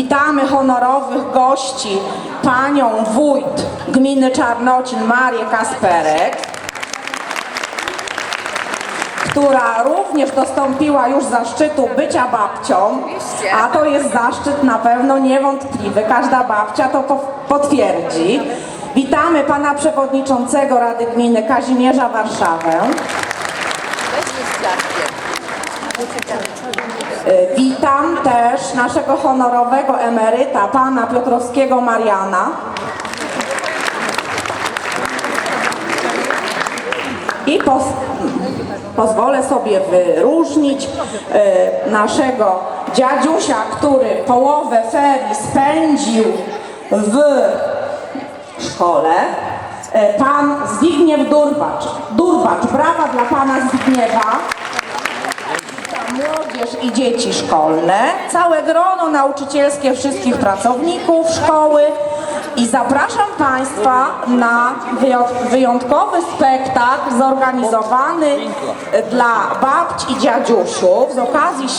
Witamy honorowych gości, panią wójt gminy Czarnocin Marię Kasperek, która również dostąpiła już zaszczytu bycia babcią, a to jest zaszczyt na pewno niewątpliwy. Każda babcia to po- potwierdzi. Witamy pana przewodniczącego Rady Gminy Kazimierza Warszawę. Naszego honorowego emeryta, pana Piotrowskiego Mariana. I pozwolę sobie wyróżnić e, naszego dziadziusia, który połowę ferii spędził w szkole. E, pan Zbigniew Durbacz. Durbacz, brawa dla pana Zbigniewa młodzież i dzieci szkolne, całe grono nauczycielskie wszystkich pracowników szkoły i zapraszam Państwa na wyjąt- wyjątkowy spektakl zorganizowany dla babci i dziadziusiów z okazji